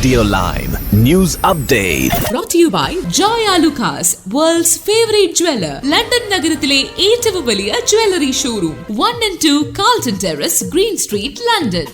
Radio live news update brought to you by Joya Lucas, world's favorite London നഗരത്തിലെ ഏറ്റവും വലിയ jewellery showroom one and two Carlton Terrace Green Street London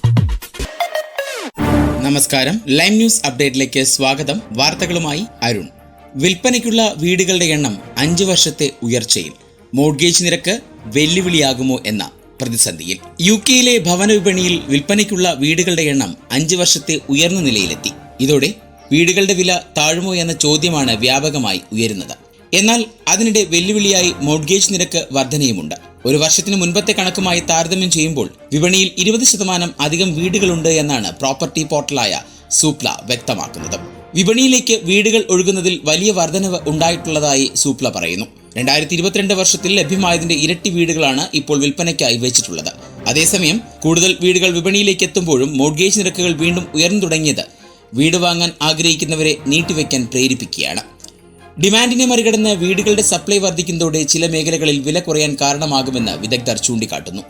നമസ്കാരം. Lime news അപ്ഡേറ്റിലേക്ക് സ്വാഗതം. വാർത്തകളുമായി അരുൺ. വിൽപ്പനയ്ക്കുള്ള വീടുകളുടെ എണ്ണം അഞ്ചു വർഷത്തെ ഉയർച്ചയിൽ. മോർഗേജ് നിരക്ക് വെല്ലുവിളിയാകുമോ എന്ന പ്രതിസന്ധിയിൽ. യു കെയിലെ ഭവന വിപണിയിൽ വിൽപ്പനയ്ക്കുള്ള വീടുകളുടെ എണ്ണം അഞ്ച് വർഷത്തെ ഉയർന്ന നിലയിലെത്തി. ഇതോടെ വീടുകളുടെ വില താഴുമോ എന്ന ചോദ്യമാണ് വ്യാപകമായി ഉയരുന്നത്. എന്നാൽ അതിനിടെ വെല്ലുവിളിയായി മോഡ്ഗേജ് നിരക്ക് വർധനയുമുണ്ട്. ഒരു വർഷത്തിന് മുൻപത്തെ കണക്കുമായി താരതമ്യം ചെയ്യുമ്പോൾ വിപണിയിൽ ഇരുപത് ശതമാനം അധികം വീടുകളുണ്ട് എന്നാണ് പ്രോപ്പർട്ടി പോർട്ടലായ സൂപ്ല വ്യക്തമാക്കുന്നത്. വിപണിയിലേക്ക് വീടുകൾ ഒഴുകുന്നതിൽ വലിയ വർധനവ് ഉണ്ടായിട്ടുള്ളതായി സൂപ്ല പറയുന്നു. രണ്ടായിരത്തി ഇരുപത്തിരണ്ട് വർഷത്തിൽ ലഭ്യമായതിന്റെ ഇരട്ടി വീടുകളാണ് ഇപ്പോൾ വിൽപ്പനയ്ക്കായി വെച്ചിട്ടുള്ളത്. അതേസമയം കൂടുതൽ വീടുകൾ വിപണിയിലേക്ക് എത്തുമ്പോഴും മോഡ്ഗേജ് നിരക്കുകൾ വീണ്ടും ഉയർന്നു തുടങ്ങിയത് വീട് വാങ്ങാൻ ആഗ്രഹിക്കുന്നവരെ നീട്ടിവെക്കാൻ പ്രേരിപ്പിക്കുകയാണ്. ഡിമാൻഡിനെ മറികടന്ന് വീടുകളുടെ സപ്ലൈ വർദ്ധിക്കുന്നതോടെ ചില മേഖലകളിൽ വില കുറയാൻ കാരണമാകുമെന്ന് വിദഗ്ധർ ചൂണ്ടിക്കാട്ടുന്നു.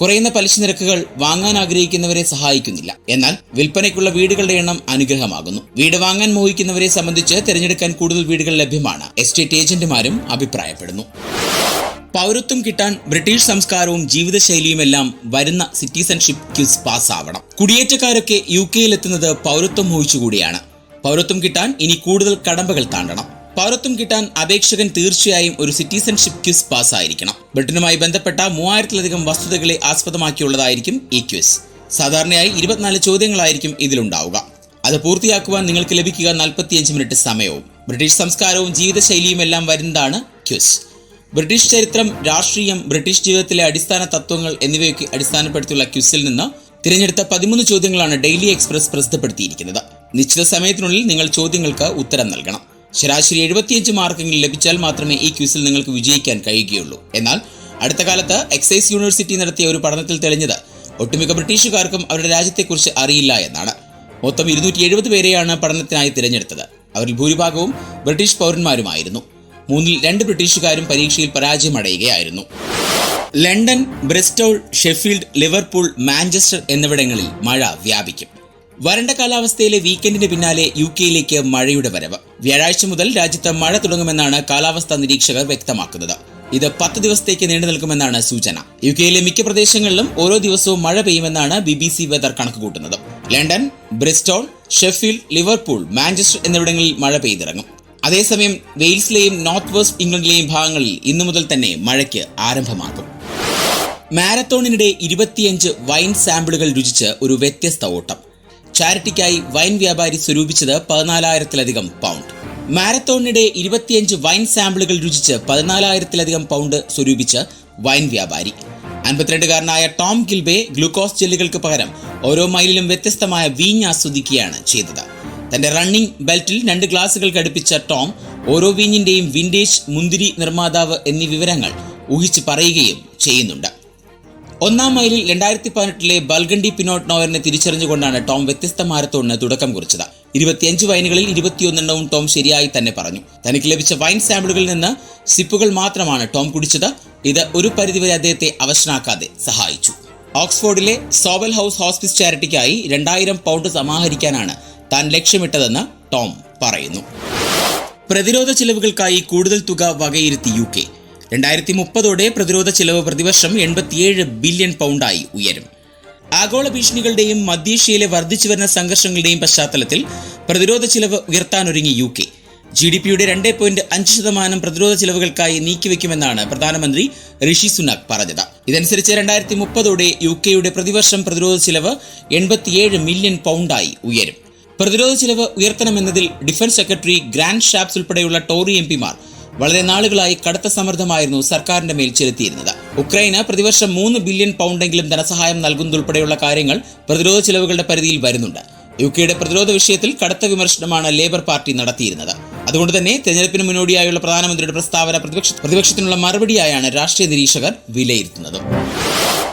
കുറയുന്ന പലിശ നിരക്കുകൾ വാങ്ങാൻ ആഗ്രഹിക്കുന്നവരെ സഹായിക്കുന്നില്ല. എന്നാൽ വിൽപ്പനയ്ക്കുള്ള വീടുകളുടെ എണ്ണം അനുഗ്രഹമാകുന്നു. വീട് വാങ്ങാൻ മോഹിക്കുന്നവരെ സംബന്ധിച്ച് തിരഞ്ഞെടുക്കാൻ കൂടുതൽ വീടുകൾ ലഭ്യമാണ്. എസ്റ്റേറ്റ് ഏജന്റുമാരും അഭിപ്രായപ്പെടുന്നു. പൗരത്വം കിട്ടാൻ ബ്രിട്ടീഷ് സംസ്കാരവും ജീവിതശൈലിയുമെല്ലാം വരുന്ന സിറ്റിസൺഷിപ്പ് ക്യൂസ് പാസ്സാവണം. കുടിയേറ്റക്കാരൊക്കെ യു കെയിലെത്തുന്നത് പൗരത്വം മോഹിച്ചുകൂടിയാണ്. പൗരത്വം കിട്ടാൻ ഇനി കൂടുതൽ കടമ്പകൾ താണ്ടണം. പൗരത്വം കിട്ടാൻ അപേക്ഷകൻ തീർച്ചയായും ഒരു സിറ്റിസൺഷിപ്പ് ക്യൂസ് പാസ്സായിരിക്കണം. ബ്രിട്ടനുമായി ബന്ധപ്പെട്ട മൂവായിരത്തിലധികം വസ്തുതകളെ ആസ്പദമാക്കിയുള്ളതായിരിക്കും ഈ ക്യൂസ് സാധാരണയായി ഇരുപത്തിനാല് ചോദ്യങ്ങളായിരിക്കും ഇതിലുണ്ടാവുക. അത് പൂർത്തിയാക്കുവാൻ നിങ്ങൾക്ക് ലഭിക്കുക നാൽപ്പത്തിയഞ്ച് മിനിറ്റ് സമയവും. ബ്രിട്ടീഷ് സംസ്കാരവും ജീവിതശൈലിയുമെല്ലാം വരുന്നതാണ് ക്യൂസ് ബ്രിട്ടീഷ് ചരിത്രം രാഷ്ട്രീയം ബ്രിട്ടീഷ് ജീവിതത്തിലെ അടിസ്ഥാന തത്വങ്ങൾ എന്നിവയൊക്കെ അടിസ്ഥാനപ്പെടുത്തിയുള്ള ക്യൂസിൽ നിന്ന് തിരഞ്ഞെടുത്ത പതിമൂന്ന് ചോദ്യങ്ങളാണ് ഡെയിലി എക്സ്പ്രസ് പ്രസിദ്ധപ്പെടുത്തിയിരിക്കുന്നത്. നിശ്ചിത സമയത്തിനുള്ളിൽ നിങ്ങൾ ചോദ്യങ്ങൾക്ക് ഉത്തരം നൽകണം. ശരാശരി എഴുപത്തിയഞ്ച് മാർക്കെങ്കിലും ലഭിച്ചാൽ മാത്രമേ ഈ ക്വിസിൽ നിങ്ങൾക്ക് വിജയിക്കാൻ കഴിയുകയുള്ളൂ. എന്നാൽ അടുത്ത കാലത്ത് എക്സൈസ് യൂണിവേഴ്സിറ്റി നടത്തിയ ഒരു പഠനത്തിൽ തെളിഞ്ഞത് ഒട്ടുമിക്ക ബ്രിട്ടീഷുകാർക്കും അവരുടെ രാജ്യത്തെക്കുറിച്ച് അറിയില്ല എന്നാണ്. മൊത്തം ഇരുന്നൂറ്റി എഴുപത് പേരെയാണ് പഠനത്തിനായി തിരഞ്ഞെടുത്തത്. അവരിൽ ഭൂരിഭാഗവും ബ്രിട്ടീഷ് പൗരന്മാരുമായിരുന്നു. മൂന്നിൽ രണ്ട് ബ്രിട്ടീഷുകാരും പരീക്ഷയിൽ പരാജയമടയുകയായിരുന്നു. London Bristol Sheffield Liverpool Manchester എന്നിവിടങ്ങളിൽ മഴ വ്യാപിക്കും. വരണ്ട കാലാവസ്ഥയിലെ വീക്കെൻഡിന് പിന്നാലെ യു കെയിലേക്ക് മഴയുടെ വരവ്. വ്യാഴാഴ്ച മുതൽ രാജ്യത്ത് മഴ തുടങ്ങുമെന്നാണ് കാലാവസ്ഥാ നിരീക്ഷകർ വ്യക്തമാക്കുന്നത്. ഇത് പത്ത് ദിവസത്തേക്ക് നീണ്ടു നിൽക്കുമെന്നാണ് സൂചന. യു കെയിലെ മിക്ക പ്രദേശങ്ങളിലും ഓരോ ദിവസവും മഴ പെയ്യുമെന്നാണ് ബി ബി സി വെതർ കണക്കുകൂട്ടുന്നത് London Bristol Sheffield Liverpool Manchester എന്നിവിടങ്ങളിൽ മഴ പെയ്തിറങ്ങും. അതേസമയം വെയിൽസിലെയും നോർത്ത് വെസ്റ്റ് ഇംഗ്ലണ്ടിലെയും ഭാഗങ്ങളിൽ ഇന്നു മുതൽ തന്നെ മഴയ്ക്ക് ആരംഭമാകും. മാരത്തോണിനിടെ ഇരുപത്തിയഞ്ച് വൈൻ സാമ്പിളുകൾ രുചിച്ച് ഒരു വ്യത്യസ്ത ഓട്ടം. ചാരിറ്റിക്കായി വൈൻ വ്യാപാരി സ്വരൂപിച്ചത് പതിനാലായിരത്തിലധികം പൗണ്ട് മാരത്തോണിനിടെ ഇരുപത്തിയഞ്ച് വൈൻ സാമ്പിളുകൾ രുചിച്ച് പതിനാലായിരത്തിലധികം പൗണ്ട് സ്വരൂപിച്ച് വൈൻ വ്യാപാരി. അൻപത്തിരണ്ടുകാരനായ ടോം ഗിൽബെ ഗ്ലൂക്കോസ് ജെല്ലുകൾക്ക് പകരം ഓരോ മൈലിലും വ്യത്യസ്തമായ വീഞ്ഞ് ആസ്വദിക്കുകയാണ് ചെയ്തത്. തന്റെ റണ്ണിംഗ് ബെൽറ്റിൽ രണ്ട് ഗ്ലാസുകൾ ഘടിപ്പിച്ച ടോം ഓരോ വീഞ്ഞിന്റെയും വിൻഡേജ് മുന്തിരി നിർമ്മാതാവ് എന്നീ വിവരങ്ങൾ ഊഹിച്ച് പറയുകയും ചെയ്യുന്നുണ്ട്. ഒന്നാം മൈലിൽ രണ്ടായിരത്തി പതിനെട്ടിലെ ബൽഗണ്ടി പിനോട്ട് നോവലിനെ തിരിച്ചറിഞ്ഞുകൊണ്ടാണ് ടോം വ്യത്യസ്ത മാരത്തോണിന് തുടക്കം കുറിച്ചത്. ഇരുപത്തിയഞ്ച് വൈനുകളിൽ ഇരുപത്തിയൊന്നെണ്ണവും ടോം ശരിയായി തന്നെ പറഞ്ഞു. തനിക്ക് ലഭിച്ച വൈൻ സാമ്പിളുകളിൽ നിന്ന് സിപ്പുകൾ മാത്രമാണ് ടോം കുടിച്ചത്. ഇത് ഒരു പരിധിവരെ അദ്ദേഹത്തെ അവശനാക്കാതെ സഹായിച്ചു. ഓക്സ്ഫോർഡിലെ സോവൽ ഹൗസ് ഹോസ്പിസ് ചാരിറ്റിക്കായി രണ്ടായിരം പൗണ്ട് സമാഹരിക്കാനാണ് താൻ ലക്ഷ്യമിട്ടതെന്ന് ടോം പറയുന്നു. പ്രതിരോധ ചെലവുകൾക്കായി കൂടുതൽ തുക വകയിരുത്തി യു കെ. രണ്ടായിരത്തി മുപ്പതോടെ പ്രതിരോധ ചെലവ് പ്രതിവർഷം എൺപത്തിയേഴ് ബില്യൺ പൗണ്ടായി ഉയരും. ആഗോള ഭീഷണികളുടെയും മധ്യേഷ്യയിലെ വർദ്ധിച്ചു വരുന്ന സംഘർഷങ്ങളുടെയും പശ്ചാത്തലത്തിൽ പ്രതിരോധ ചിലവ് ഉയർത്താനൊരുങ്ങി യു കെ. ജി ഡി പിയുടെ രണ്ട് പോയിന്റ് അഞ്ച് ശതമാനം പ്രതിരോധ ചിലവുകൾക്കായി നീക്കിവെക്കുമെന്നാണ് പ്രധാനമന്ത്രി ഋഷി സുനാക് പറഞ്ഞത്. ഇതനുസരിച്ച് രണ്ടായിരത്തി മുപ്പതോടെ യു കെയുടെ പ്രതിവർഷം പ്രതിരോധ ചിലവ് എൺപത്തിയേഴ് മില്യൺ പൗണ്ടായി ഉയരും. പ്രതിരോധ ചിലവ് ഉയർത്തണമെന്നതിൽ ഡിഫൻസ് സെക്രട്ടറി ഗ്രാൻഡ് ഷാപ്സ് ഉൾപ്പെടെയുള്ള ടോറി എം പിമാർ വളരെ നാളുകളായി കടുത്ത സമ്മർദ്ദമായിരുന്നു സർക്കാരിന്റെ മേൽ ചെലുത്തിയിരുന്നത്. ഉക്രൈന് പ്രതിവർഷം മൂന്ന് ബില്യൺ പൗണ്ടെങ്കിലും ധനസഹായം നൽകുന്നതുൾപ്പെടെയുള്ള കാര്യങ്ങൾ പ്രതിരോധ ചിലവുകളുടെ പരിധിയിൽ വരുന്നുണ്ട്. യു കെയുടെ പ്രതിരോധ വിഷയത്തിൽ കടുത്ത വിമർശനമാണ് ലേബർ പാർട്ടി നടത്തിയിരുന്നത്. അതുകൊണ്ട് തന്നെ തെരഞ്ഞെടുപ്പിന് മുന്നോടിയായുള്ള പ്രധാനമന്ത്രിയുടെ പ്രസ്താവന പ്രതിപക്ഷ പ്രതിപക്ഷത്തിനുള്ള മറുപടിയായാണ് രാഷ്ട്രീയ നിരീക്ഷകർ വിലയിരുത്തുന്നത്.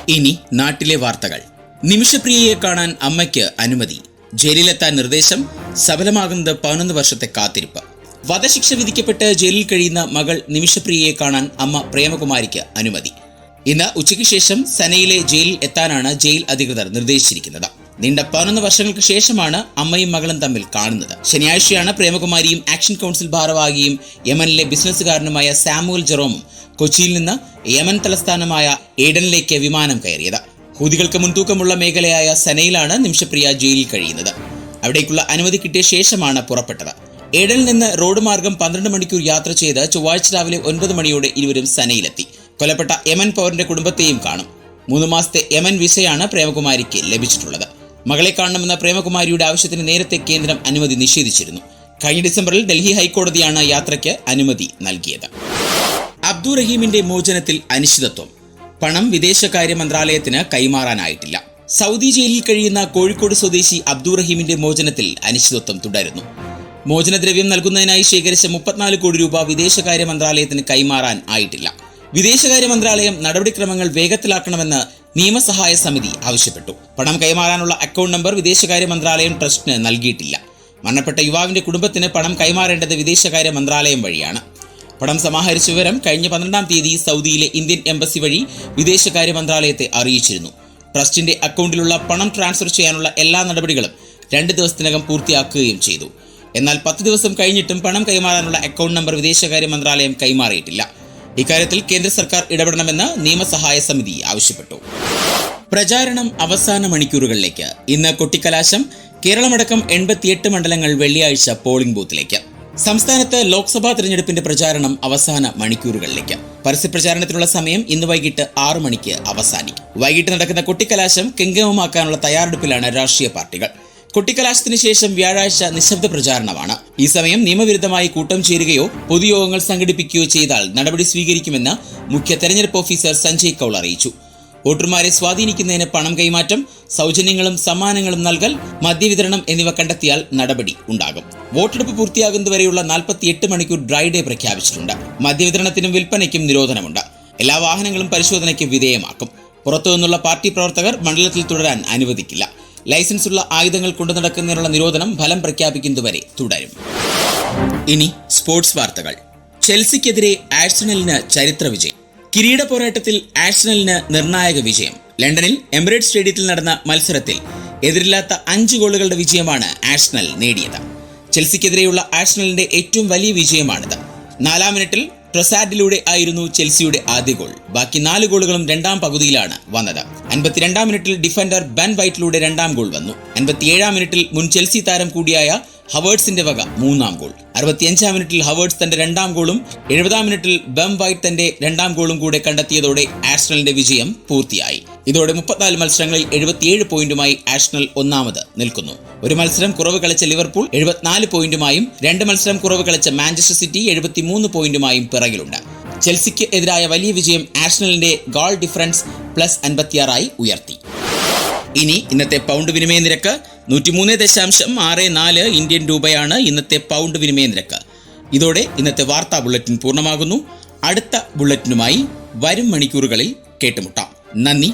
ഇനി നാട്ടിലെ വാർത്തകൾ. നിമിഷപ്രിയയെ കാണാൻ അമ്മയ്ക്ക് അനുമതി. ജയിലിലെത്താൻ നിർദ്ദേശം. സഫലമാകുന്നത് പതിനൊന്ന് വർഷത്തെ കാത്തിരിപ്പ്. വധശിക്ഷ വിധിക്കപ്പെട്ട് ജയിലിൽ കഴിയുന്ന മകൾ നിമിഷപ്രിയയെ കാണാൻ അമ്മ പ്രേമകുമാരിക്ക് അനുമതി. ഇന്ന് ഉച്ചയ്ക്ക് ശേഷം സനയിലെ ജയിലിൽ എത്താനാണ് ജയിൽ അധികൃതർ നിർദ്ദേശിച്ചിരിക്കുന്നത്. നീണ്ട പതിനൊന്ന് വർഷങ്ങൾക്ക് ശേഷമാണ് അമ്മയും മകളും തമ്മിൽ കാണുന്നത്. ശനിയാഴ്ചയാണ് പ്രേമകുമാരിയും ആക്ഷൻ കൗൺസിൽ ഭാരവാഹിയും യമനിലെ ബിസിനസ്സുകാരനുമായ സാമുവൽ ജെറോമും കൊച്ചിയിൽ നിന്ന് യമൻ തലസ്ഥാനമായ ഏഡനിലേക്ക് വിമാനം കയറിയത്. ഹൂതികൾക്ക് മുൻതൂക്കമുള്ള മേഖലയായ സനയിലാണ് നിമിഷപ്രിയ ജയിലിൽ കഴിയുന്നത്. അവിടേക്കുള്ള അനുമതി കിട്ടിയ ശേഷമാണ് പുറപ്പെട്ടത്. ഏഡനിൽ നിന്ന് റോഡ് മാർഗം പന്ത്രണ്ട് മണിക്കൂർ യാത്ര ചെയ്ത് ചൊവ്വാഴ്ച രാവിലെ ഒൻപത് മണിയോടെ ഇരുവരും സനയിലെത്തി. കൊല്ലപ്പെട്ട യമൻ പൗരന്റെ കുടുംബത്തെയും കാണും. മൂന്ന് മാസത്തെ യമൻ വിസയാണ് പ്രേമകുമാരിക്ക് ലഭിച്ചിട്ടുള്ളത്. മകളെ കാണണമെന്ന പ്രേമകുമാരിയുടെ ആവശ്യത്തിന് നേരത്തെ കേന്ദ്രം അനുമതി നിഷേധിച്ചിരുന്നു. കഴിഞ്ഞ ഡിസംബറിൽ ഡൽഹി ഹൈക്കോടതിയാണ് യാത്രയ്ക്ക് അനുമതി നൽകിയത്. അബ്ദുറഹീമിന്റെ മോചനത്തിൽ അനിശ്ചിതത്വം. പണം വിദേശകാര്യ മന്ത്രാലയത്തിന് കൈമാറാനായിട്ടില്ല. സൗദി ജയിലിൽ കഴിയുന്ന കോഴിക്കോട് സ്വദേശി അബ്ദുറഹീമിന്റെ മോചനത്തിൽ അനിശ്ചിതത്വം തുടരുന്നു. മോചനദ്രവ്യം നൽകുന്നതിനായി ശേഖരിച്ച മുപ്പത്തിനാല് കോടി രൂപ വിദേശകാര്യ മന്ത്രാലയത്തിന് കൈമാറാൻ ആയിട്ടില്ല. വിദേശകാര്യ മന്ത്രാലയം നടപടിക്രമങ്ങൾ വേഗത്തിലാക്കണമെന്ന് നിയമസഹായ സമിതി ആവശ്യപ്പെട്ടു. പണം കൈമാറാനുള്ള അക്കൗണ്ട് നമ്പർ വിദേശകാര്യ മന്ത്രാലയം ട്രസ്റ്റിന് നൽകിയിട്ടില്ല. മരണപ്പെട്ട യുവാവിന്റെ കുടുംബത്തിന് പണം കൈമാറേണ്ടത് വിദേശകാര്യ മന്ത്രാലയം വഴിയാണ്. പണം സമാഹരിച്ച വിവരം കഴിഞ്ഞ പന്ത്രണ്ടാം തീയതി സൗദിയിലെ ഇന്ത്യൻ എംബസി വഴി വിദേശകാര്യ മന്ത്രാലയത്തെ അറിയിച്ചിരുന്നു. ട്രസ്റ്റിന്റെ അക്കൗണ്ടിലുള്ള പണം ട്രാൻസ്ഫർ ചെയ്യാനുള്ള എല്ലാ നടപടികളും രണ്ട് ദിവസത്തിനകം പൂർത്തിയാക്കുകയും ചെയ്തു. എന്നാൽ പത്ത് ദിവസം കഴിഞ്ഞിട്ടും പണം കൈമാറാനുള്ള അക്കൗണ്ട് നമ്പർ വിദേശകാര്യ മന്ത്രാലയം കൈമാറിയിട്ടില്ല. ഇക്കാര്യത്തിൽ കേന്ദ്ര സർക്കാർ ഇടപെടണമെന്ന് നിയമസഹായ സമിതി ആവശ്യപ്പെട്ടു. പ്രചാരണം അവസാന മണിക്കൂറുകളിലേക്ക്. ഇന്ന് കൊട്ടിക്കലാശം കേരളമടക്കം എൺപത്തിയെട്ട് മണ്ഡലങ്ങൾ വെള്ളിയാഴ്ച പോളിംഗ് ബൂത്തിലേക്ക് സംസ്ഥാനത്ത് ലോക്സഭാ തിരഞ്ഞെടുപ്പിന്റെ പ്രചാരണം അവസാന മണിക്കൂറുകളിലേക്ക്. പരസ്യപ്രചാരണത്തിനുള്ള സമയം ഇന്ന് വൈകിട്ട് ആറു മണിക്ക് അവസാനിക്കും. വൈകിട്ട് നടക്കുന്ന കൊട്ടിക്കലാശം കെങ്കമമാക്കാനുള്ള തയ്യാറെടുപ്പിലാണ് രാഷ്ട്രീയ പാർട്ടികൾ. കൊട്ടിക്കലാശത്തിന് ശേഷം വ്യാഴാഴ്ച നിശബ്ദ പ്രചാരണമാണ്. ഈ സമയം നിയമവിരുദ്ധമായി കൂട്ടം ചേരുകയോ പൊതുയോഗങ്ങൾ സംഘടിപ്പിക്കുകയോ ചെയ്താൽ നടപടി സ്വീകരിക്കുമെന്ന് മുഖ്യ തെരഞ്ഞെടുപ്പ് ഓഫീസർ സഞ്ജയ് കൌൾ അറിയിച്ചു. വോട്ടർമാരെ സ്വാധീനിക്കുന്നതിന് പണം കൈമാറ്റം സൗജന്യങ്ങളും സമ്മാനങ്ങളും നൽകൽ മദ്യവിതരണം എന്നിവ കണ്ടെത്തിയാൽ നടപടി ഉണ്ടാകും. വോട്ടെടുപ്പ് പൂർത്തിയാകുന്നതുവരെയുള്ള നാൽപ്പത്തിയെട്ട് മണിക്കൂർ ഡ്രൈ ഡേ പ്രഖ്യാപിച്ചിട്ടുണ്ട്. മദ്യവിതരണത്തിനും വിൽപ്പനയ്ക്കും നിരോധനമുണ്ട്. എല്ലാ വാഹനങ്ങളും പരിശോധനയ്ക്ക് വിധേയമാക്കും. പുറത്തുനിന്നുള്ള പാർട്ടി പ്രവർത്തകർ മണ്ഡലത്തിൽ തുടരാൻ അനുവദിക്കില്ല. ലൈസൻസുള്ള ആയുധങ്ങൾ കൊണ്ടു നടക്കുന്നതിനുള്ള നിരോധനം ഫലം പ്രഖ്യാപിക്കുന്നതുവരെ തുടരും. ഇനി സ്പോർട്സ് വാർത്തകൾ. ചെൽസിക്കെതിരെ ആഴ്സണലിന് ചരിത്ര വിജയം. കിരീട പോരാട്ടത്തിൽ ആഴ്സണലിന് നിർണായക വിജയം. ലണ്ടനിൽ എമിറേറ്റ് സ്റ്റേഡിയത്തിൽ നടന്ന മത്സരത്തിൽ എതിരില്ലാത്ത അഞ്ച് ഗോളുകളുടെ വിജയമാണ് ആഴ്സണൽ നേടിയത്. ചെൽസിക്കെതിരെയുള്ള ആഴ്സണലിന്റെ ഏറ്റവും വലിയ വിജയമാണിത്. നാലാം മിനിറ്റിൽ ട്രൊസാഡിലൂടെ ആയിരുന്നു ചെൽസിയുടെ ആദ്യ ഗോൾ. ബാക്കി നാല് ഗോളുകളും രണ്ടാം പകുതിയിലാണ് വന്നത്. അൻപത്തിരണ്ടാം മിനിറ്റിൽ ഡിഫൻഡർ ബൻ വൈറ്റിലൂടെ രണ്ടാം ഗോൾ വന്നു. അൻപത്തിയേഴാം മിനിറ്റിൽ മുൻ ചെൽസി താരം കൂടിയായ ഹവേർട്സിന്റെ വക മൂന്നാം ഗോൾ. അറുപത്തിയഞ്ചാം മിനിറ്റിൽ ഹവേർട്സ് തന്റെ രണ്ടാം ഗോളും എഴുപതാം മിനിറ്റിൽ ബം വൈറ്റ് തന്റെ രണ്ടാം ഗോളും കൂടെ കണ്ടെത്തിയതോടെ ആസ്ട്രലിന്റെ വിജയം പൂർത്തിയായി. ഇതോടെ മുപ്പത്തിനാല് മത്സരങ്ങളിൽ എഴുപത്തിയേഴ് പോയിന്റുമായി ആഷണൽ ഒന്നാമത് നിൽക്കുന്നു. ഒരു മത്സരം കുറവ് കളിച്ച ലിവർപൂൾ എഴുപത്തിനാല് പോയിന്റുമായും രണ്ട് മത്സരം കുറവ് കളിച്ച മാഞ്ചസ്റ്റർ സിറ്റി എഴുപത്തിമൂന്ന് പോയിന്റുമായും പിറകിലുണ്ട്. ചെൽസിക്ക് എതിരായ വലിയ വിജയം ആഷണലിന്റെ ഗോൾ ഡിഫറൻസ് പ്ലസ് അൻപത്തിയാറായി ഉയർത്തി. ഇനി ഇന്നത്തെ പൗണ്ട് വിനിമയ നിരക്ക് നൂറ്റിമൂന്ന് ദശാംശം ആറ് നാല് ഇന്ത്യൻ രൂപയാണ് ഇന്നത്തെ പൗണ്ട് വിനിമയ നിരക്ക്. ഇതോടെ ഇന്നത്തെ വാർത്താ ബുള്ളറ്റിൻ പൂർണമാകുന്നു. അടുത്ത ബുള്ളറ്റിനുമായി വരും മണിക്കൂറുകളിൽ കേട്ടുമുട്ടാം. നന്ദി.